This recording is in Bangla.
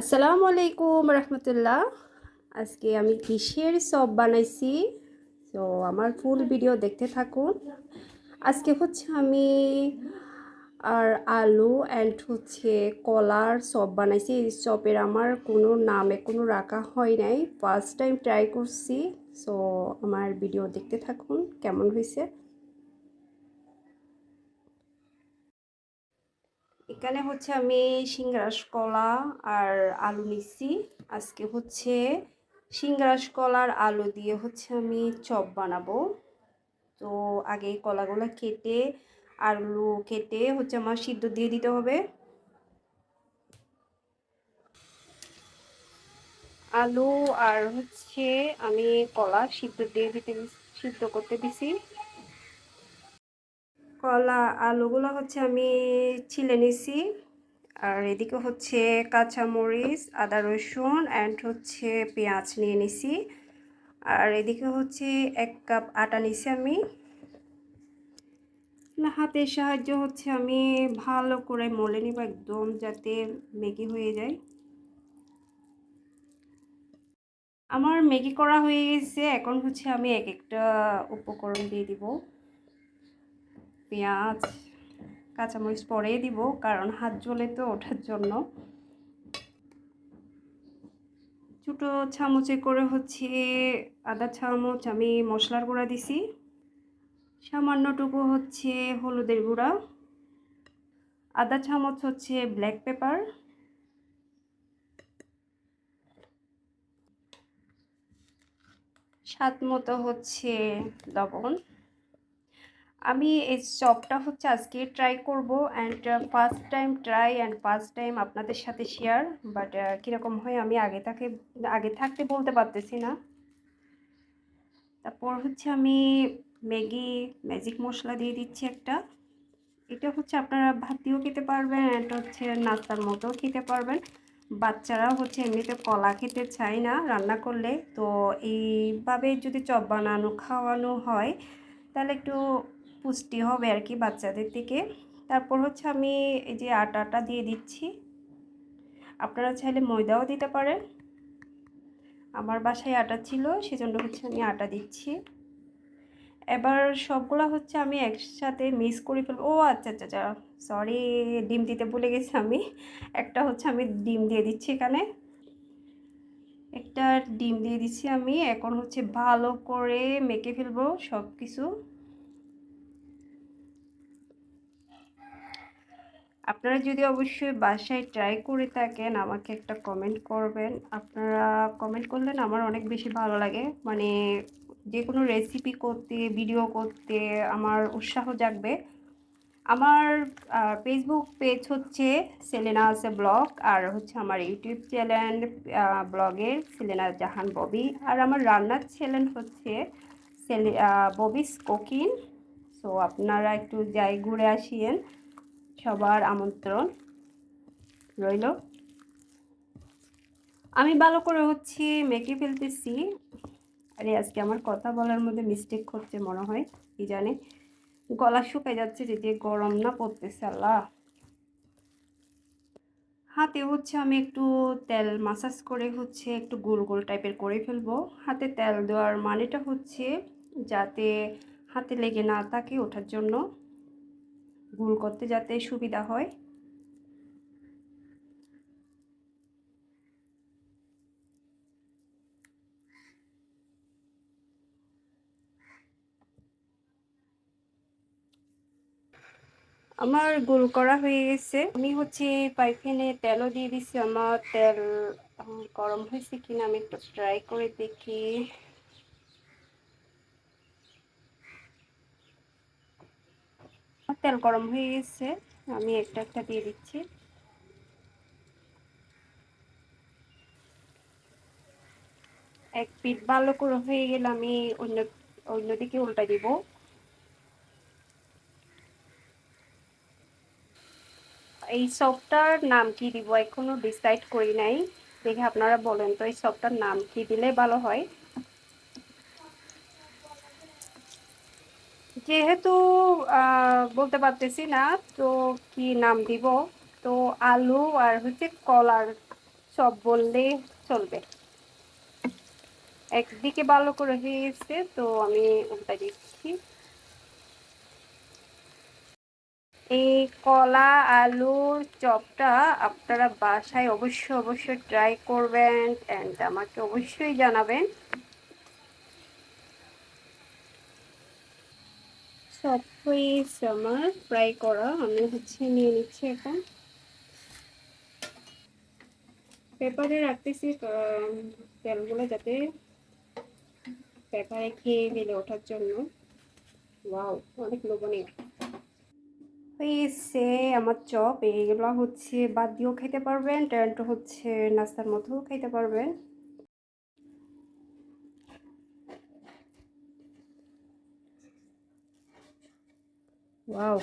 আসসালামু আলাইকুম রহমতুল্লাহ। আজকে আমি কিসের সব বানাইছি? তো আমার ফুল ভিডিও দেখতে থাকুন। আজকে হচ্ছে আমি আর আলু অ্যান্ড হচ্ছে কলার সব বানাইছি। এই চপের আমার কোনো নামে কোনো রাখা হয় নাই। ফার্স্ট টাইম ট্রাই করছি। সো আমার ভিডিও দেখতে থাকুন, কেমন হয়েছে? এখানে হচ্ছে আমি সিংরাস কলা আর আলু নিচ্ছি। আজকে হচ্ছে সিংরাস কলার আলু দিয়ে হচ্ছে আমি চপ বানাবো। তো আগে কলাগুলো কেটে, আলু কেটে হচ্ছে আমার সিদ্ধ দিয়ে দিতে হবে। আলু আর হচ্ছে আমি কলা সিদ্ধ দিয়ে দিতে সিদ্ধ করতে দিছি। কলা আলুগুলো হচ্ছে আমি ছিলে নিছি। আর এদিকে হচ্ছে কাঁচামরিচ, আদা রসুন অ্যান্ড হচ্ছে পেঁয়াজ নিয়ে নিছি। আর এদিকে হচ্ছে এক কাপ আটা নিছি আমি। হাতের সাহায্য হচ্ছে আমি ভালো করে মলে নিব একদম যাতে ম্যাগি হয়ে যায়। আমার ম্যাগি করা হয়ে গেছে, এখন হচ্ছে আমি এক একটা উপকরণ দিয়ে দিব। পেঁয়াজ, কাঁচামরিচ পরেই দিব, কারণ হাত জ্বলে তো ওঠার জন্য। ছোটো চামচে করে হচ্ছে আদা চামচ আমি মশলার গুঁড়া দিছি। সামান্যটুকু হচ্ছে হলুদের গুঁড়া। আদা চামচ হচ্ছে ব্ল্যাক পেপার। স্বাদ মতো হচ্ছে লবণ। আমি এই চপটা হচ্ছে আজকে ট্রাই করব and first time try and first time আপনাদের সাথে শেয়ার বাট কীরকম হয় আমি আগে তাকে, আগে থাকতে বলতে পারতেছি না। তারপর হচ্ছে আমি ম্যাগি ম্যাজিক মশলা দিয়ে দিচ্ছি একটা। এটা হচ্ছে আপনারা ভাত দিয়েও খেতে পারবেন অ্যান্ড হচ্ছে নাস্তার মতো খেতে পারবেন। বাচ্চারা হচ্ছে এমনিতে কলা খেতে চায় না রান্না করলে, তো এইভাবে যদি চপ বানানো, খাওয়ানো হয়, তাহলে একটু পুষ্টি হবে আর কি বাচ্চাদের থেকে তারপর হচ্ছে আমি এই যে আটাটা দিয়ে দিচ্ছি। আপনারা চাইলে ময়দাও দিতে পারেন। আমার বাসায় আটা ছিল, সেজন্য হচ্ছে আমি আটা দিচ্ছি। এবার সবগুলো হচ্ছে আমি একসাথে মিক্স করে ফেলব। ও আচ্ছা আচ্ছা আচ্ছা সরি, ডিম দিতে ভুলে গেছি আমি। একটা হচ্ছে আমি ডিম দিয়ে দিচ্ছি এখানে। একটা ডিম দিয়ে দিচ্ছি আমি। এখন হচ্ছে ভালো করে মেখে ফেলব সব কিছু আপনারা যদি অবশ্যই বাসায় ট্রাই করে থাকেন, আমাকে একটা কমেন্ট করবেন। আপনারা কমেন্ট করলেন আমার অনেক বেশি ভালো লাগে। মানে যে কোনো রেসিপি করতে ভিডিও করতে আমার উৎসাহ জাগবে। আমার ফেসবুক পেজ হচ্ছে সেলেনা আছে ব্লগ, আর হচ্ছে আমার ইউটিউব চ্যানেল ব্লগের সেলেনা জাহান ববি। আর আমার রান্নার চ্যানেল হচ্ছে সেলে ববিস কুকিং। সো আপনারা একটু যাই ঘুরে আসিয়েন। সবার আমন্ত্রণ রইল। আমি ভালো করে হচ্ছে মেখে ফেলতেছি। আরে, আজকে আমার কথা বলার মধ্যে মিস্টেক হচ্ছে মনে হয়, কি জানে। গলা শুকায় যাচ্ছে, যে গরম না পড়তেছে, আল্লাহ। হাতে হচ্ছে আমি একটু তেল মাসাজ করে হচ্ছে একটু গোল গোল টাইপের করে ফেলব। হাতে তেল দেওয়ার মানেটা হচ্ছে যাতে হাতে লেগে না থাকে ওঠার জন্য। গোল করতে যাতে সুবিধা হয়। আমার গোল করা হয়ে গেছে। আমি হচ্ছে পাইফেনে তেলও দিয়ে দিছি। আমার তেল গরম হয়েছে কিনা আমি একটু ট্রাই করে দেখি। তেল গরম হয়ে গেছে, আমি একটা একটা দিয়ে দিচ্ছি। এক পিঠ ভালো করে হয়ে গেলে আমি অন্য, অন্যদিকে উল্টা দিব। এই সপটার নাম কি দিব এখনও ডিসাইড করি নাই। দেখে আপনারা বলেন তো, এই সপটার নাম কি দিলে ভালো হয়? যেহেতু বলতে পারতেছি না, তো কি নাম দিব? তো আলু আর হচ্ছে কলার চপ বললে চলবে। একদিকে ভালো করে হয়ে গেছে তো আমি উল্টা দিচ্ছি। এই কলা আলুর চপটা আপনারা বাসায় অবশ্যই অবশ্যই ট্রাই করবেন অ্যান্ড আমাকে অবশ্যই জানাবেন। সব হয়েছে আমার। ফ্রাই করা, আমি হচ্ছে নিয়ে নিচ্ছি এখন। পেপারে রাখতেছি তেলগুলো যাতে পেপারে খেয়ে গেলে ওঠার জন্য। ওয়াও অনেক লোভনীয়। হয়েছে আমার চপ। এইগুলো হচ্ছে বাদ দিয়েও খেতে পারবেন ট্যান্ট হচ্ছে নাস্তার মধ্যেও খেতে পারবেন। ওয়াও